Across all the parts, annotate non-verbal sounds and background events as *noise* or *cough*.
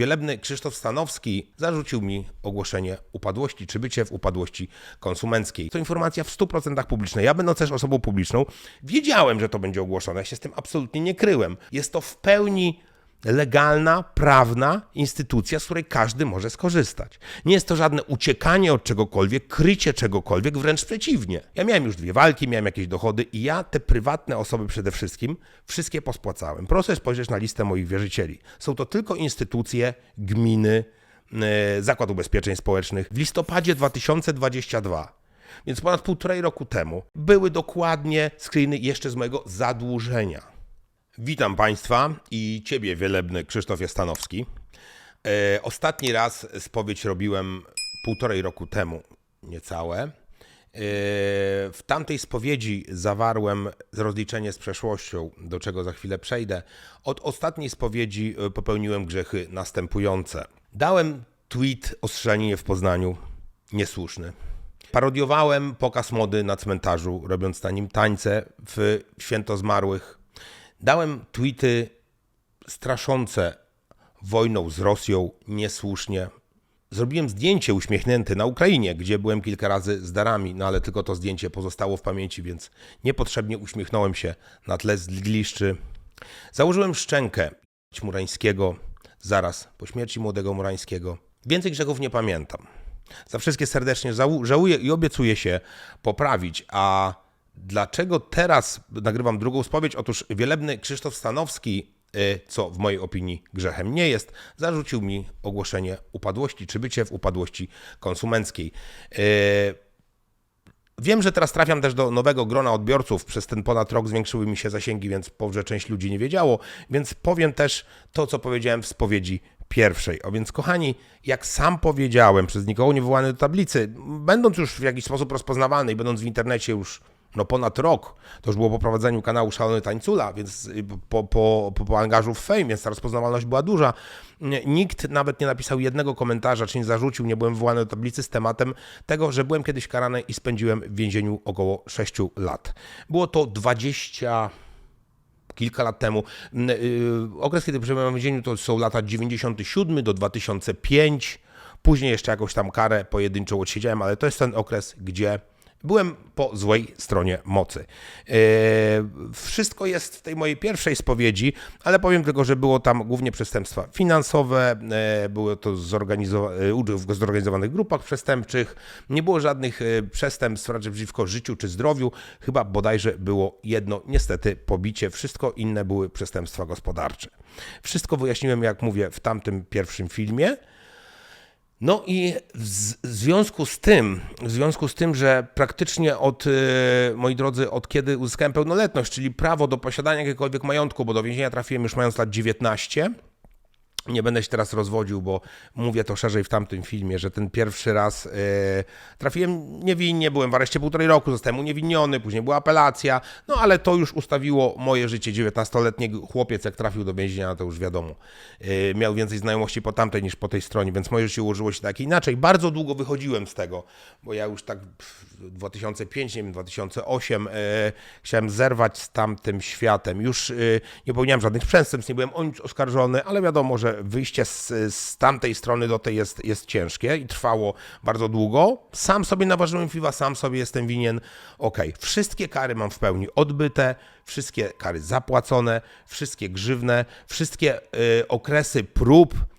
wielebny Krzysztof Stanowski zarzucił mi ogłoszenie upadłości czy bycie w upadłości konsumenckiej. To informacja w 100% publiczna. Ja będąc też osobą publiczną, wiedziałem, że to będzie ogłoszone. Ja się z tym absolutnie nie kryłem. Jest to w pełni legalna, prawna instytucja, z której każdy może skorzystać. Nie jest to żadne uciekanie od czegokolwiek, krycie czegokolwiek, wręcz przeciwnie. Ja miałem już dwie walki, miałem jakieś dochody i ja te prywatne osoby przede wszystkim wszystkie pospłacałem. Proszę spojrzeć na listę moich wierzycieli. Są to tylko instytucje, gminy, e, Zakład Ubezpieczeń Społecznych. W listopadzie 2022 więc ponad półtorej roku temu były dokładnie screeny jeszcze z mojego zadłużenia. Witam Państwa i Ciebie, wielebny Krzysztofie Stanowski. E, ostatni raz spowiedź robiłem półtorej roku temu, niecałe. E, w tamtej spowiedzi zawarłem rozliczenie z przeszłością, do czego za chwilę przejdę. Od ostatniej spowiedzi e, popełniłem grzechy następujące. Dałem tweet o strzelaninie w Poznaniu, niesłuszny. Parodiowałem pokaz mody na cmentarzu, robiąc na nim tańce w święto zmarłych. Dałem tweety straszące wojną z Rosją niesłusznie. Zrobiłem zdjęcie uśmiechnięte na Ukrainie, gdzie byłem kilka razy z darami, no ale tylko to zdjęcie pozostało w pamięci, więc niepotrzebnie uśmiechnąłem się na tle zgliszczy. Założyłem szczękę Murańskiego zaraz po śmierci młodego Murańskiego. Więcej grzechów nie pamiętam. Za wszystkie serdecznie żałuję i obiecuję się poprawić, a Dlaczego teraz nagrywam drugą spowiedź? Otóż wielebny Krzysztof Stanowski, y, co w mojej opinii grzechem nie jest, zarzucił mi ogłoszenie upadłości, czy bycie w upadłości konsumenckiej. Y, wiem, że teraz trafiam też do nowego grona odbiorców. Przez ten ponad rok zwiększyły mi się zasięgi, więc powże część ludzi nie wiedziało. Więc powiem też to, co powiedziałem w spowiedzi pierwszej. O więc, kochani, jak sam powiedziałem, przez nikogo nie wywołany do tablicy, będąc już w jakiś sposób rozpoznawany i będąc w internecie już no ponad rok. To już było po prowadzeniu kanału Szalony Tańcula, więc po, po, po, po angażu w Fame, więc ta rozpoznawalność była duża. Nikt nawet nie napisał jednego komentarza, czy nie zarzucił, nie byłem wywołany do tablicy z tematem tego, że byłem kiedyś karany i spędziłem w więzieniu około 6 lat. Było to 20 kilka lat temu. Y, okres, kiedy przebywałem w więzieniu, to są lata 97 do 2005. Później jeszcze jakąś tam karę pojedynczą odsiedziałem, ale to jest ten okres, gdzie Byłem po złej stronie mocy. E, wszystko jest w tej mojej pierwszej spowiedzi, ale powiem tylko, że było tam głównie przestępstwa finansowe, e, było to e, w zorganizowanych grupach przestępczych, nie było żadnych przestępstw raczej przeciwko życiu czy zdrowiu, chyba bodajże było jedno, niestety, pobicie. Wszystko inne były przestępstwa gospodarcze. Wszystko wyjaśniłem, jak mówię, w tamtym pierwszym filmie. No i w związku z tym, w związku z tym, że praktycznie od, y, moi drodzy, od kiedy uzyskałem pełnoletność, czyli prawo do posiadania jakiegokolwiek majątku, bo do więzienia trafiłem już mając lat 19, nie będę się teraz rozwodził, bo mówię to szerzej w tamtym filmie, że ten pierwszy raz yy, trafiłem niewinnie, byłem w areszcie półtorej roku, zostałem uniewinniony, później była apelacja, no ale to już ustawiło moje życie. 19-letni chłopiec, jak trafił do więzienia, to już wiadomo, yy, miał więcej znajomości po tamtej niż po tej stronie, więc moje życie ułożyło się tak inaczej. Bardzo długo wychodziłem z tego, bo ja już tak 2005, nie wiem, 2008 yy, chciałem zerwać z tamtym światem. Już nie popełniałem żadnych przestępstw, nie byłem o nic oskarżony, ale wiadomo, że wyjście z, z tamtej strony do tej jest, jest ciężkie i trwało bardzo długo. Sam sobie naważyłem piwa, sam sobie jestem winien. Ok, wszystkie kary mam w pełni odbyte, wszystkie kary zapłacone, wszystkie grzywne, wszystkie y, okresy prób E,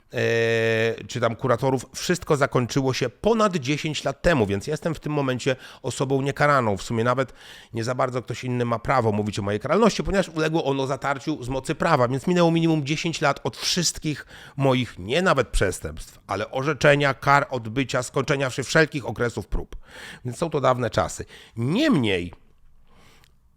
czy tam kuratorów, wszystko zakończyło się ponad 10 lat temu, więc jestem w tym momencie osobą niekaraną. W sumie nawet nie za bardzo ktoś inny ma prawo mówić o mojej karalności, ponieważ uległo ono zatarciu z mocy prawa, więc minęło minimum 10 lat od wszystkich moich, nie nawet przestępstw, ale orzeczenia, kar, odbycia, skończenia wszelkich okresów prób. Więc są to dawne czasy. Niemniej,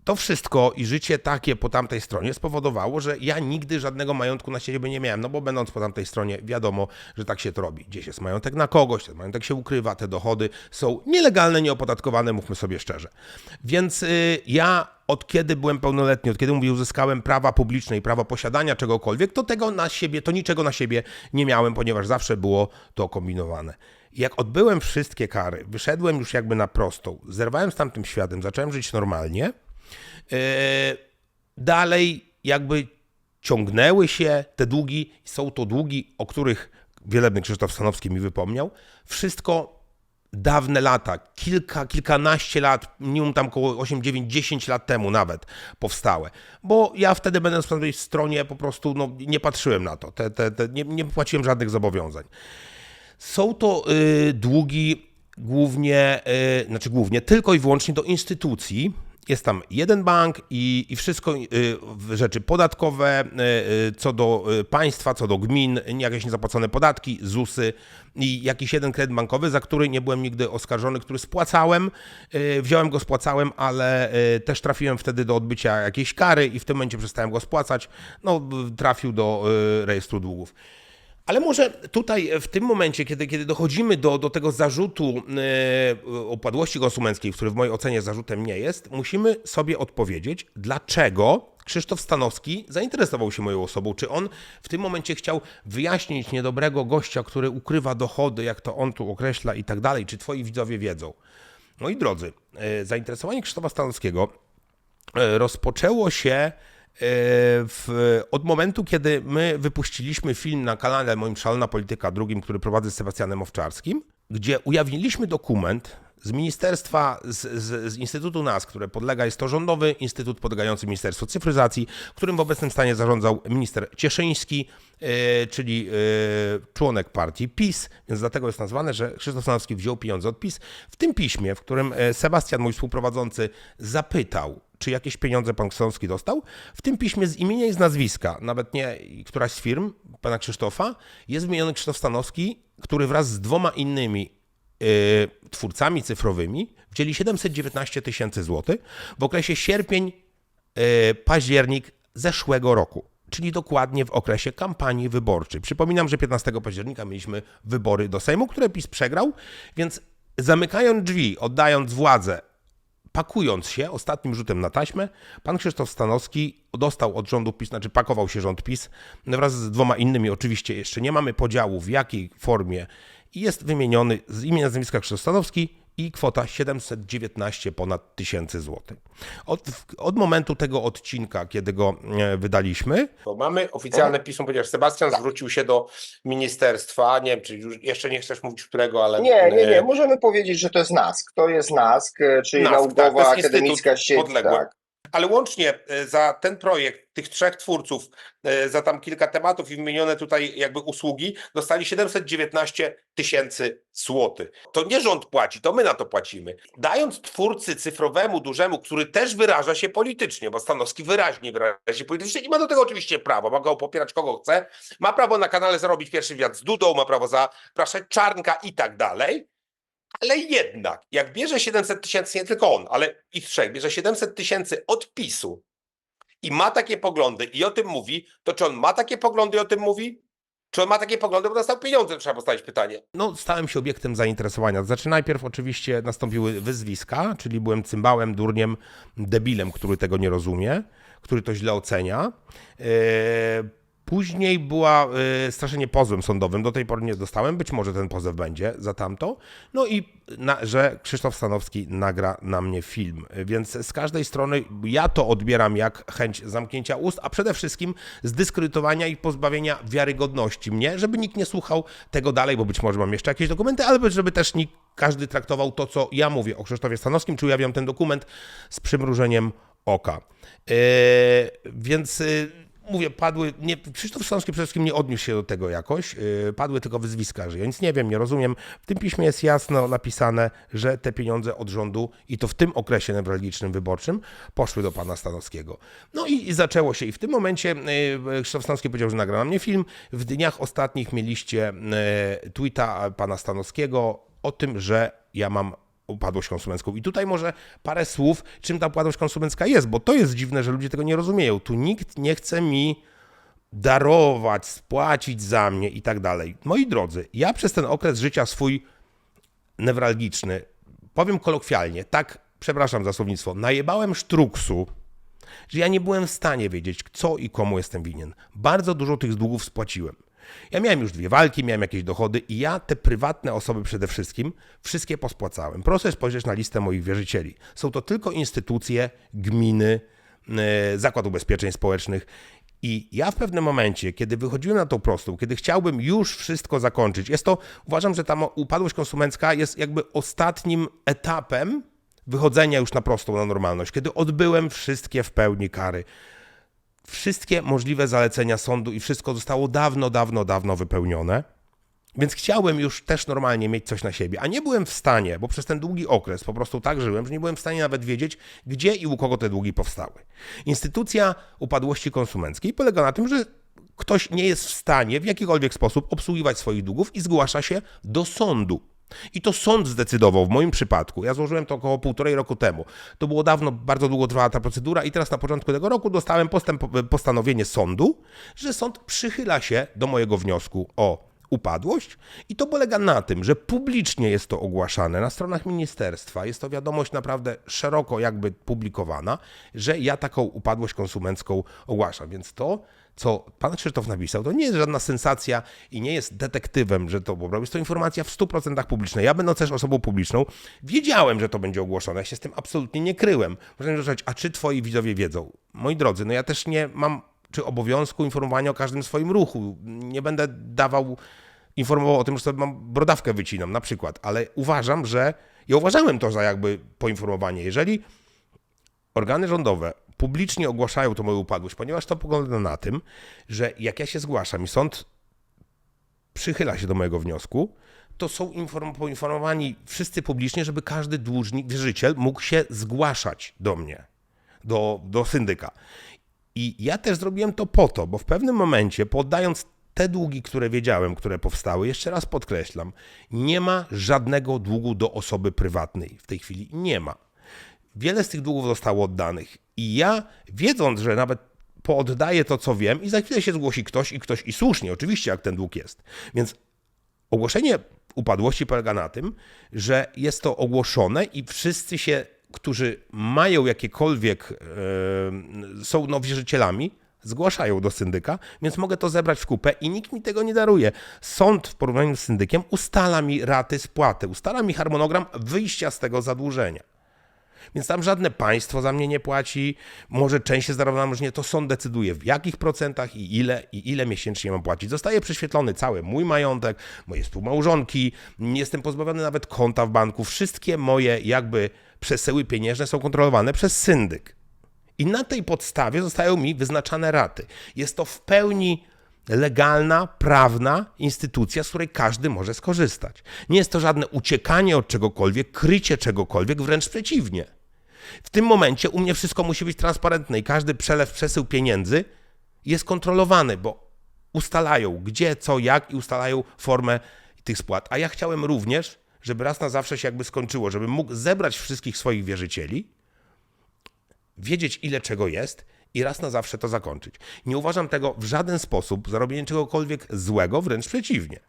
to wszystko i życie takie po tamtej stronie spowodowało, że ja nigdy żadnego majątku na siebie nie miałem, no bo będąc po tamtej stronie wiadomo, że tak się to robi. Gdzieś jest majątek na kogoś, ten majątek się ukrywa, te dochody są nielegalne, nieopodatkowane, mówmy sobie szczerze. Więc yy, ja od kiedy byłem pełnoletni, od kiedy mówię, uzyskałem prawa publiczne i prawo posiadania czegokolwiek, to tego na siebie, to niczego na siebie nie miałem, ponieważ zawsze było to kombinowane. Jak odbyłem wszystkie kary, wyszedłem już jakby na prostą, zerwałem z tamtym światem, zacząłem żyć normalnie, dalej jakby ciągnęły się te długi, są to długi, o których wielebny Krzysztof Stanowski mi wypomniał. Wszystko dawne lata, kilka, kilkanaście lat, minimum tam około 8, 9, 10 lat temu nawet powstałe. Bo ja wtedy będąc po tej stronie po prostu no, nie patrzyłem na to, te, te, te, nie, nie płaciłem żadnych zobowiązań. Są to y, długi głównie, y, znaczy głównie, tylko i wyłącznie do instytucji. Jest tam jeden bank i, i wszystko y, rzeczy podatkowe, y, y, co do y, państwa, co do gmin, jakieś niezapłacone podatki, ZUSy i jakiś jeden kredyt bankowy, za który nie byłem nigdy oskarżony, który spłacałem. Y, wziąłem go, spłacałem, ale y, też trafiłem wtedy do odbycia jakiejś kary i w tym momencie przestałem go spłacać. No, trafił do rejestru długów. Ale może tutaj w tym momencie, kiedy, kiedy dochodzimy do, do tego zarzutu e, upadłości konsumenckiej, który w mojej ocenie zarzutem nie jest, musimy sobie odpowiedzieć, dlaczego Krzysztof Stanowski zainteresował się moją osobą. Czy on w tym momencie chciał wyjaśnić niedobrego gościa, który ukrywa dochody, jak to on tu określa i tak dalej? Czy twoi widzowie wiedzą? Moi drodzy, e, zainteresowanie Krzysztofa Stanowskiego e, rozpoczęło się w, od momentu, kiedy my wypuściliśmy film na kanale moim Szalona Polityka drugim, który prowadzę z Sebastianem Owczarskim, gdzie ujawniliśmy dokument z ministerstwa, z, z, z, Instytutu NAS, które podlega, jest to rządowy instytut podlegający Ministerstwu Cyfryzacji, którym w obecnym stanie zarządzał minister Cieszyński, yy, czyli yy, członek partii PiS, więc dlatego jest nazwane, że Krzysztof Stanowski wziął pieniądze od PiS. W tym piśmie, w którym Sebastian, mój współprowadzący, zapytał, czy jakieś pieniądze pan Ksonski dostał. W tym piśmie z imienia i z nazwiska, nawet nie któraś z firm pana Krzysztofa, jest wymieniony Krzysztof Stanowski, który wraz z dwoma innymi yy, twórcami cyfrowymi wzięli 719 tysięcy złotych w okresie sierpień-październik zeszłego roku czyli dokładnie w okresie kampanii wyborczej. Przypominam, że 15 października mieliśmy wybory do Sejmu, które PiS przegrał, więc zamykając drzwi, oddając władzę pakując się ostatnim rzutem na taśmę, pan Krzysztof Stanowski dostał od rządu PiS, znaczy pakował się rząd PiS wraz z dwoma innymi. Oczywiście jeszcze nie mamy podziału w jakiej formie jest wymieniony z imienia nazwiska Krzysztof Stanowski i kwota 719 ponad tysięcy złotych. Od, od momentu tego odcinka, kiedy go e, wydaliśmy. Bo mamy oficjalne pismo, ponieważ Sebastian zwrócił się do ministerstwa. Nie wiem, czy już jeszcze nie chcesz mówić którego, ale. Nie, nie, nie. Możemy powiedzieć, że to jest NASK. To jest NASK, czyli NASK, naukowa tak, akademicka sieć. Podległa. Tak. Ale łącznie e, za ten projekt tych trzech twórców, e, za tam kilka tematów i wymienione tutaj jakby usługi, dostali 719 tysięcy złotych. To nie rząd płaci, to my na to płacimy. Dając twórcy cyfrowemu, dużemu, który też wyraża się politycznie, bo Stanowski wyraźnie wyraża się politycznie i ma do tego oczywiście prawo, ma go popierać kogo chce, ma prawo na kanale zarobić pierwszy wiatr z Dudą, ma prawo zapraszać Czarnka i tak dalej. Ale jednak, jak bierze 700 tysięcy, nie tylko on, ale ich trzech, bierze 700 tysięcy od PiSu i ma takie poglądy i o tym mówi, to czy on ma takie poglądy i o tym mówi? Czy on ma takie poglądy, bo dostał pieniądze? Trzeba postawić pytanie. No, stałem się obiektem zainteresowania. Znaczy, najpierw oczywiście nastąpiły wyzwiska, czyli byłem cymbałem, durniem, debilem, który tego nie rozumie, który to źle ocenia. Eee, Później była y, straszenie pozwem sądowym. Do tej pory nie dostałem. Być może ten pozew będzie za tamto. No i na, że Krzysztof Stanowski nagra na mnie film. Więc z każdej strony ja to odbieram jak chęć zamknięcia ust, a przede wszystkim zdyskredytowania i pozbawienia wiarygodności mnie, żeby nikt nie słuchał tego dalej, bo być może mam jeszcze jakieś dokumenty, ale żeby też nikt, każdy traktował to, co ja mówię o Krzysztofie Stanowskim, czy ujawniam ten dokument z przymrużeniem oka. Yy, więc. Yy, mówię, padły, nie, Krzysztof Stanowski przede wszystkim nie odniósł się do tego jakoś, yy, padły tylko wyzwiska, że ja nic nie wiem, nie rozumiem. W tym piśmie jest jasno napisane, że te pieniądze od rządu i to w tym okresie newralgicznym wyborczym poszły do pana Stanowskiego. No i, i zaczęło się i w tym momencie yy, Krzysztof Stanowski powiedział, że nagra na mnie film. W dniach ostatnich mieliście yy, tweeta pana Stanowskiego o tym, że ja mam upadłość konsumencką. I tutaj może parę słów, czym ta upadłość konsumencka jest, bo to jest dziwne, że ludzie tego nie rozumieją. Tu nikt nie chce mi darować, spłacić za mnie i tak dalej. Moi drodzy, ja przez ten okres życia swój newralgiczny, powiem kolokwialnie, tak, przepraszam za słownictwo, najebałem sztruksu, że ja nie byłem w stanie wiedzieć, co i komu jestem winien. Bardzo dużo tych długów spłaciłem. Ja miałem już dwie walki, miałem jakieś dochody i ja te prywatne osoby przede wszystkim wszystkie pospłacałem. Proszę spojrzeć na listę moich wierzycieli. Są to tylko instytucje, gminy, e, Zakład Ubezpieczeń Społecznych I ja w pewnym momencie, kiedy wychodziłem na tą prostą, kiedy chciałbym już wszystko zakończyć, jest to, uważam, że ta upadłość konsumencka jest jakby ostatnim etapem wychodzenia już na prostą, na normalność, kiedy odbyłem wszystkie w pełni kary. Wszystkie możliwe zalecenia sądu i wszystko zostało dawno, dawno, dawno wypełnione. Więc chciałem już też normalnie mieć coś na siebie, a nie byłem w stanie, bo przez ten długi okres po prostu tak żyłem, że nie byłem w stanie nawet wiedzieć, gdzie i u kogo te długi powstały. Instytucja upadłości konsumenckiej polega na tym, że ktoś nie jest w stanie w jakikolwiek sposób obsługiwać swoich długów i zgłasza się do sądu. I to sąd zdecydował w moim przypadku. Ja złożyłem to około półtorej roku temu. To było dawno, bardzo długo trwała ta procedura i teraz na początku tego roku dostałem postęp, postanowienie sądu, że sąd przychyla się do mojego wniosku o upadłość i to polega na tym, że publicznie jest to ogłaszane na stronach ministerstwa, jest to wiadomość naprawdę szeroko jakby publikowana, że ja taką upadłość konsumencką ogłaszam, więc to co pan Krzysztof napisał, to nie jest żadna sensacja i nie jest detektywem, że to. Jest to informacja w 100% publiczna. Ja będąc też osobą publiczną, wiedziałem, że to będzie ogłoszone. Ja się z tym absolutnie nie kryłem. Można rzecz, a czy twoi widzowie wiedzą? Moi drodzy, no ja też nie mam czy obowiązku informowania o każdym swoim ruchu. Nie będę dawał, informował o tym, że sobie mam brodawkę wycinam na przykład, ale uważam, że ja uważałem to za jakby poinformowanie. Jeżeli organy rządowe publicznie ogłaszają tą moją upadłość, ponieważ to polega na tym, że jak ja się zgłaszam i sąd przychyla się do mojego wniosku, to są inform- poinformowani wszyscy publicznie, żeby każdy dłużnik, wierzyciel mógł się zgłaszać do mnie, do, do syndyka. I ja też zrobiłem to po to, bo w pewnym momencie, poddając te długi, które wiedziałem, które powstały, jeszcze raz podkreślam, nie ma żadnego długu do osoby prywatnej. W tej chwili nie ma. Wiele z tych długów zostało oddanych. I ja, wiedząc, że nawet pooddaję to, co wiem, i za chwilę się zgłosi ktoś i ktoś, i słusznie, oczywiście, jak ten dług jest. Więc ogłoszenie upadłości polega na tym, że jest to ogłoszone i wszyscy się, którzy mają jakiekolwiek, e, są no, wierzycielami, zgłaszają do syndyka, więc mogę to zebrać w kupę i nikt mi tego nie daruje. Sąd w porównaniu z syndykiem ustala mi raty spłaty, ustala mi harmonogram wyjścia z tego zadłużenia. Więc tam żadne państwo za mnie nie płaci, może część jest darowana, może nie. To sąd decyduje w jakich procentach i ile, i ile miesięcznie mam płacić. Zostaje prześwietlony cały mój majątek, moje współmałżonki, jestem pozbawiony nawet konta w banku. Wszystkie moje jakby przesyły pieniężne są kontrolowane przez syndyk. I na tej podstawie zostają mi wyznaczane raty. Jest to w pełni legalna, prawna instytucja, z której każdy może skorzystać. Nie jest to żadne uciekanie od czegokolwiek, krycie czegokolwiek, wręcz przeciwnie. W tym momencie u mnie wszystko musi być transparentne i każdy przelew, przesył pieniędzy jest kontrolowany, bo ustalają gdzie, co, jak i ustalają formę tych spłat. A ja chciałem również, żeby raz na zawsze się jakby skończyło, żebym mógł zebrać wszystkich swoich wierzycieli, wiedzieć ile czego jest i raz na zawsze to zakończyć. Nie uważam tego w żaden sposób za robienie czegokolwiek złego, wręcz przeciwnie.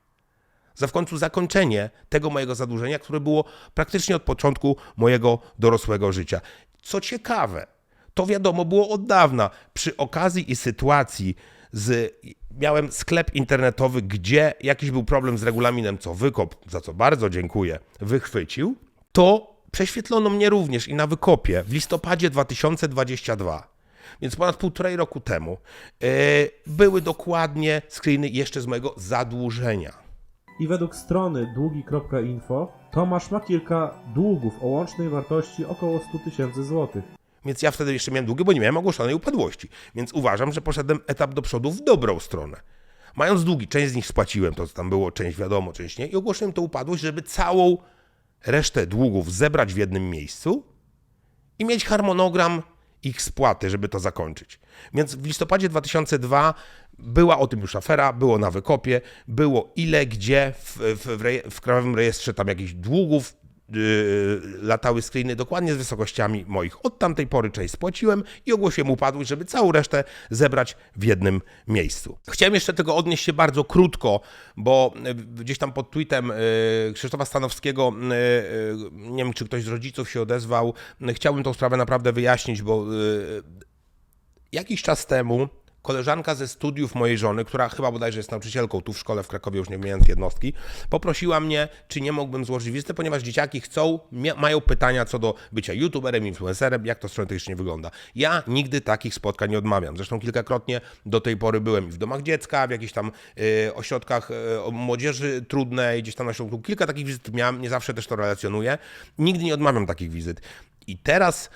Za w końcu zakończenie tego mojego zadłużenia, które było praktycznie od początku mojego dorosłego życia. Co ciekawe, to wiadomo było od dawna. Przy okazji i sytuacji z, miałem sklep internetowy, gdzie jakiś był problem z regulaminem, co Wykop, za co bardzo dziękuję, wychwycił, to prześwietlono mnie również i na Wykopie w listopadzie 2022 więc ponad półtorej roku temu, yy, były dokładnie screeny jeszcze z mojego zadłużenia. I według strony długi.info Tomasz ma kilka długów o łącznej wartości około 100 tysięcy złotych. Więc ja wtedy jeszcze miałem długi, bo nie miałem ogłoszonej upadłości. Więc uważam, że poszedłem etap do przodu w dobrą stronę. Mając długi, część z nich spłaciłem, to co tam było, część wiadomo, część nie, i ogłosiłem tą upadłość, żeby całą resztę długów zebrać w jednym miejscu i mieć harmonogram ich spłaty, żeby to zakończyć. Więc w listopadzie 2002 była o tym już afera, było na wykopie, było ile, gdzie w, w, w, w Krajowym Rejestrze tam jakichś długów, latały screeny dokładnie z wysokościami moich. Od tamtej pory część spłaciłem i ogłosiłem upadłość, żeby całą resztę zebrać w jednym miejscu. Chciałem jeszcze tego odnieść się bardzo krótko, bo yy, gdzieś tam pod tweetem yy, Krzysztofa Stanowskiego, nie wiem czy ktoś z rodziców się odezwał, chciałbym tą sprawę naprawdę wyjaśnić, bo jakiś czas temu koleżanka ze studiów mojej żony, która chyba bodajże jest nauczycielką tu w szkole w Krakowie, już nie wymieniając jednostki, poprosiła mnie, czy nie mógłbym złożyć wizyty, ponieważ dzieciaki chcą, mają pytania co do bycia youtuberem, influencerem, jak to strategicznie wygląda. Ja nigdy takich spotkań nie odmawiam. Zresztą kilkakrotnie do tej pory byłem i w domach dziecka, w jakichś tam y, ośrodkach y, młodzieży trudnej, gdzieś tam na środku. Kilka takich wizyt miałem, nie zawsze też to relacjonuję. Nigdy nie odmawiam takich wizyt. I teraz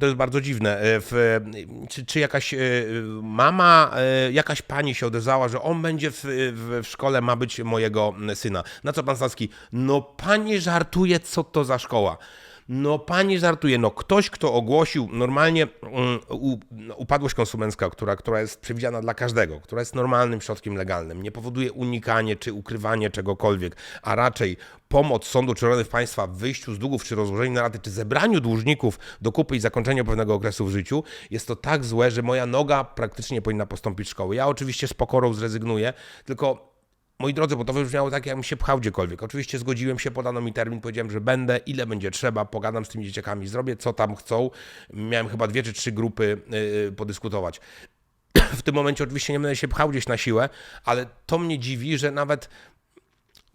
to jest bardzo dziwne. E, W, czy, czy jakaś e, mama, e, jakaś pani się odezwała, że on będzie w, w, w szkole, ma być mojego syna. Na co pan Stacki? No pani żartuje, co to za szkoła. No pani żartuje, no ktoś, kto ogłosił normalnie mm, no, upadłość konsumencka, która, która jest przewidziana dla każdego, która jest normalnym środkiem legalnym, nie powoduje unikanie czy ukrywanie czegokolwiek, a raczej pomoc sądu czy organów państwa w wyjściu z długów, czy rozłożeniu na raty, czy zebraniu dłużników do kupy i zakończeniu pewnego okresu w życiu, jest to tak złe, że moja noga praktycznie nie powinna postąpić szkoły. Ja oczywiście z pokorą zrezygnuję, tylko Moi drodzy, bo to wybrzmiało tak, jakbym się pchał gdziekolwiek. Oczywiście zgodziłem się, podano mi termin, powiedziałem, że będę, ile będzie trzeba, pogadam z tymi dzieciakami, zrobię co tam chcą. Miałem chyba dwie czy trzy grupy yy, podyskutować. *clears throat* W tym momencie oczywiście nie będę się pchał gdzieś na siłę, ale to mnie dziwi, że nawet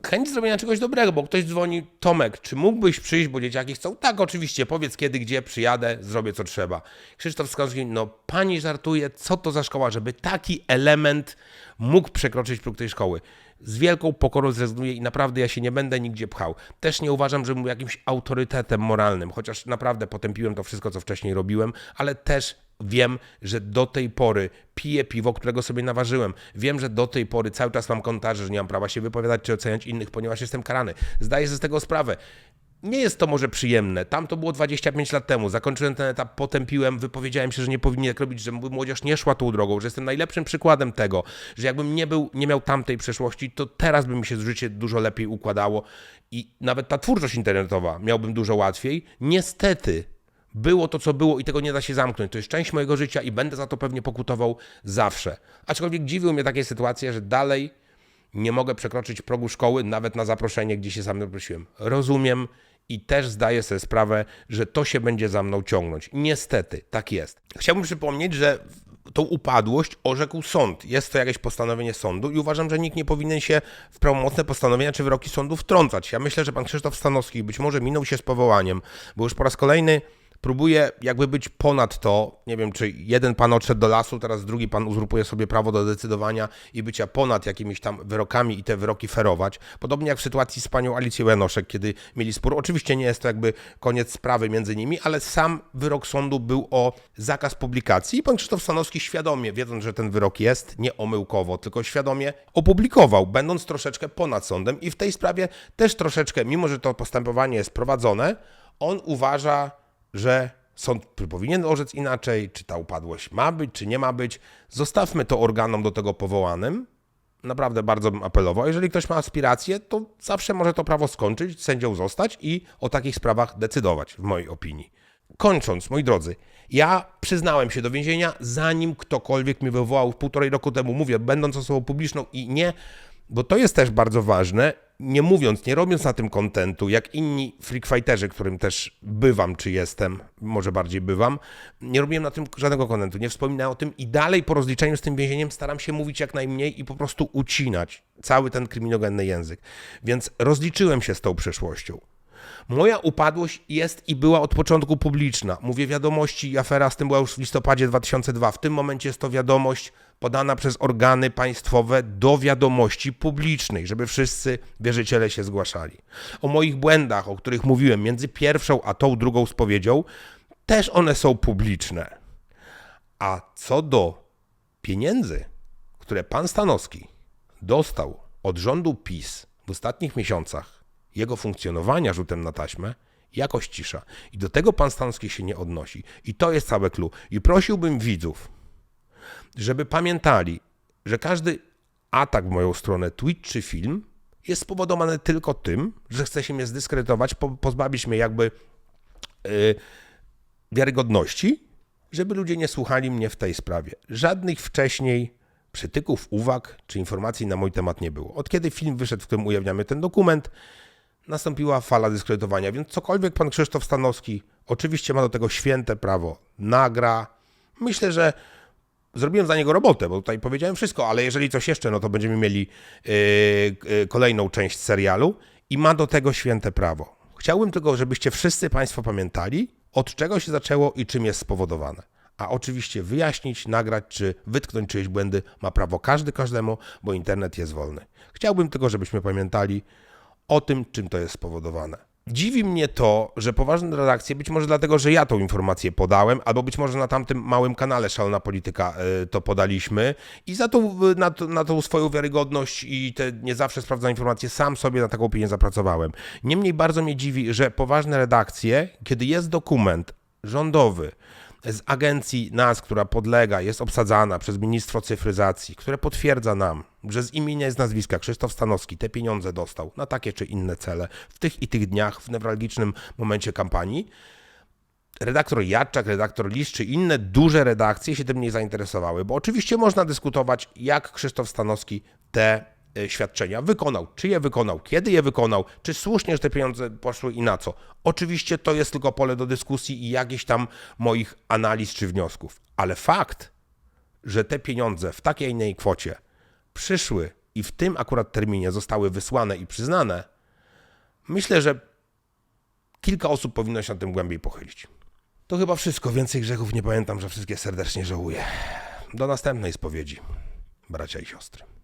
chęć zrobienia czegoś dobrego, bo ktoś dzwoni, Tomek, czy mógłbyś przyjść, bo dzieciaki chcą? Tak, oczywiście, powiedz kiedy, gdzie, przyjadę, zrobię co trzeba. Krzysztof Skowski, no pani żartuje, co to za szkoła, żeby taki element mógł przekroczyć próg tej szkoły. Z wielką pokorą zrezygnuję i naprawdę ja się nie będę nigdzie pchał. Też nie uważam, że był jakimś autorytetem moralnym, chociaż naprawdę potępiłem to wszystko, co wcześniej robiłem, ale też Wiem, że do tej pory piję piwo, którego sobie naważyłem. Wiem, że do tej pory cały czas mam komentarze, że nie mam prawa się wypowiadać czy oceniać innych, ponieważ jestem karany. Zdaję sobie z tego sprawę. Nie jest to może przyjemne. Tam to było 25 lat temu. Zakończyłem ten etap, potępiłem, wypowiedziałem się, że nie powinien tak robić, że młodzież nie szła tą drogą, że jestem najlepszym przykładem tego, że jakbym nie był, nie miał tamtej przeszłości, to teraz by mi się życie dużo lepiej układało i nawet ta twórczość internetowa miałbym dużo łatwiej. Niestety, było to, co było i tego nie da się zamknąć. To jest część mojego życia i będę za to pewnie pokutował zawsze. Aczkolwiek dziwiły mnie takie sytuacje, że dalej nie mogę przekroczyć progu szkoły, nawet na zaproszenie, gdzie się sam zaprosiłem. Rozumiem i też zdaję sobie sprawę, że to się będzie za mną ciągnąć. Niestety, tak jest. Chciałbym przypomnieć, że tą upadłość orzekł sąd. Jest to jakieś postanowienie sądu i uważam, że nikt nie powinien się w prawomocne postanowienia czy wyroki sądu wtrącać. Ja myślę, że pan Krzysztof Stanowski być może minął się z powołaniem, bo już po raz kolejny próbuje jakby być ponad to. Nie wiem, czy jeden pan odszedł do lasu, teraz drugi pan uzurpuje sobie prawo do decydowania i bycia ponad jakimiś tam wyrokami i te wyroki ferować. Podobnie jak w sytuacji z panią Alicją Janoszek, kiedy mieli spór. Oczywiście nie jest to jakby koniec sprawy między nimi, ale sam wyrok sądu był o zakaz publikacji i pan Krzysztof Stanowski świadomie, wiedząc, że ten wyrok jest, nie omyłkowo, tylko świadomie opublikował, będąc troszeczkę ponad sądem i w tej sprawie też troszeczkę, mimo że to postępowanie jest prowadzone, on uważa, że sąd powinien orzec inaczej, czy ta upadłość ma być, czy nie ma być. Zostawmy to organom do tego powołanym. Naprawdę bardzo bym apelował. Jeżeli ktoś ma aspiracje, to zawsze może to prawo skończyć, sędzią zostać i o takich sprawach decydować, w mojej opinii. Kończąc, moi drodzy, ja przyznałem się do więzienia, zanim ktokolwiek mnie wywołał półtorej roku temu. Mówię, będąc osobą publiczną i nie, bo to jest też bardzo ważne, nie mówiąc, nie robiąc na tym kontentu, jak inni freakfighterzy, którym też bywam, czy jestem, może bardziej bywam, nie robiłem na tym żadnego kontentu, nie wspominałem o tym i dalej po rozliczeniu z tym więzieniem staram się mówić jak najmniej i po prostu ucinać cały ten kryminogenny język. Więc rozliczyłem się z tą przeszłością. Moja upadłość jest i była od początku publiczna. Mówię wiadomości i afera z tym była już w listopadzie 2002. W tym momencie jest to wiadomość podana przez organy państwowe do wiadomości publicznej, żeby wszyscy wierzyciele się zgłaszali. O moich błędach, o których mówiłem między pierwszą a tą drugą spowiedzią, też one są publiczne. A co do pieniędzy, które pan Stanowski dostał od rządu PiS w ostatnich miesiącach jego funkcjonowania rzutem na taśmę, jakoś cisza. I do tego pan Stanowski się nie odnosi. I to jest całe clue. I prosiłbym widzów, żeby pamiętali, że każdy atak w moją stronę, tweet czy film, jest spowodowany tylko tym, że chce się mnie zdyskredytować, po, pozbawić mnie jakby yy, wiarygodności, żeby ludzie nie słuchali mnie w tej sprawie. Żadnych wcześniej przytyków, uwag czy informacji na mój temat nie było. Od kiedy film wyszedł, w którym ujawniamy ten dokument, nastąpiła fala dyskredytowania, więc cokolwiek pan Krzysztof Stanowski oczywiście ma do tego święte prawo, nagra. Myślę, że zrobiłem za niego robotę, bo tutaj powiedziałem wszystko, ale jeżeli coś jeszcze, no to będziemy mieli yy, yy, kolejną część serialu i ma do tego święte prawo. Chciałbym tylko, żebyście wszyscy Państwo pamiętali, od czego się zaczęło i czym jest spowodowane. A oczywiście wyjaśnić, nagrać czy wytknąć czyjeś błędy ma prawo każdy każdemu, bo internet jest wolny. Chciałbym tylko, żebyśmy pamiętali o tym, czym to jest spowodowane. Dziwi mnie to, że poważne redakcje, być może dlatego, że ja tą informację podałem, albo być może na tamtym małym kanale Szalona Polityka y, to podaliśmy i za tą, y, na, na tą swoją wiarygodność i te nie zawsze sprawdzone informacje sam sobie na taką opinię zapracowałem. Niemniej bardzo mnie dziwi, że poważne redakcje, kiedy jest dokument rządowy, z agencji NAS, która podlega, jest obsadzana przez Ministrstwo Cyfryzacji, które potwierdza nam, że z imienia i z nazwiska Krzysztof Stanowski te pieniądze dostał na takie czy inne cele w tych i tych dniach, w newralgicznym momencie kampanii. Redaktor Jadczak, redaktor Lisz czy inne duże redakcje się tym nie zainteresowały, bo oczywiście można dyskutować, jak Krzysztof Stanowski te świadczenia wykonał, czy je wykonał, kiedy je wykonał, czy słusznie, że te pieniądze poszły i na co. Oczywiście to jest tylko pole do dyskusji i jakichś tam moich analiz czy wniosków, ale fakt, że te pieniądze w takiej innej kwocie przyszły i w tym akurat terminie zostały wysłane i przyznane, myślę, że kilka osób powinno się nad tym głębiej pochylić. To chyba wszystko. Więcej grzechów nie pamiętam, że wszystkie serdecznie żałuję. Do następnej spowiedzi, bracia i siostry.